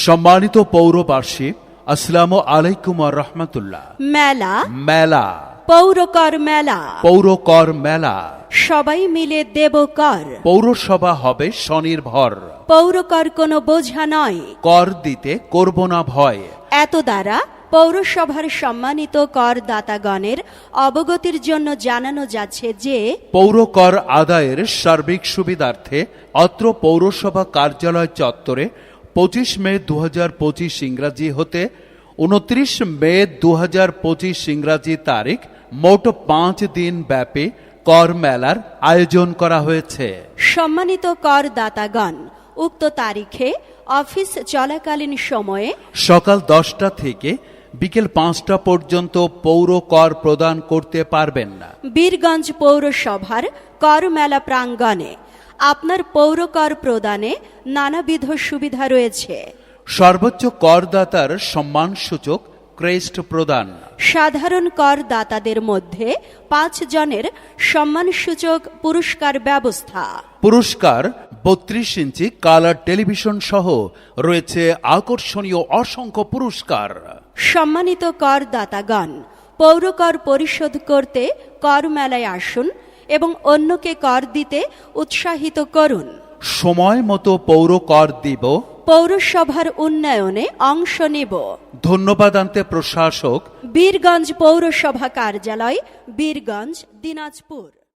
সম্মানিত পৌর পৌরবাসী আসসালামু আলাইকুম রহমতুল্লাহ। মেলা। মেলা। পৌরকর মেলা। পৌর কর মেলা। সবাই মিলে দেব কর পৌরসভা হবে স্বনির্ভর। পৌরকর কোনো বোঝা নয়। কর দিতে করব না ভয়। এত দ্বারা পৌরসভার সম্মানিত করদাতাগণের অবগতির জন্য জানানো যাচ্ছে যে পৌর কর আদায়ের সার্বিক সুবিধার্থে অত্র পৌরসভা কার্যালয় চত্বরে পঁচিশ মে দু হাজার পঁচিশ ইংরাজি হতে উনত্রিশ মে দু হাজার পঁচিশ ইংরাজি তারিখ মোট পাঁচ দিন ব্যাপী কর মেলার আয়োজন করা হয়েছে। সম্মানিত করদাতাগণ উক্ত তারিখে অফিস চলাকালীন সময়ে সকাল দশটা থেকে বিকেল পাঁচটা পর্যন্ত পৌর কর প্রদান করতে পারবেন না। বীরগঞ্জ পৌরসভার কর মেলা প্রাঙ্গণে আপনার পৌরকর প্রদানে নানাবিধ সুবিধা রয়েছে। সর্বোচ্চ করদাতার সম্মানসূচক ক্রেস্ট প্রদান। সাধারণ করদাতাদের মধ্যে পাঁচ জনের সম্মানসূচক পুরস্কার ব্যবস্থা। পুরস্কার বত্রিশ ইঞ্চি কালার টেলিভিশন সহ রয়েছে আকর্ষণীয় অসংখ্য পুরস্কার। সম্মানিত করদাতাগণ পৌরকর পরিশোধ করতে কর মেলায় আসুন এবং অন্যকে কর দিতে উৎসাহিত করুন। সময় মতো পৌর কর দিব। পৌরসভার উন্নয়নে অংশ নেব। ধন্যবাদ আনতে প্রশাসক। বীরগঞ্জ পৌরসভা কার্যালয় বীরগঞ্জ দিনাজপুর।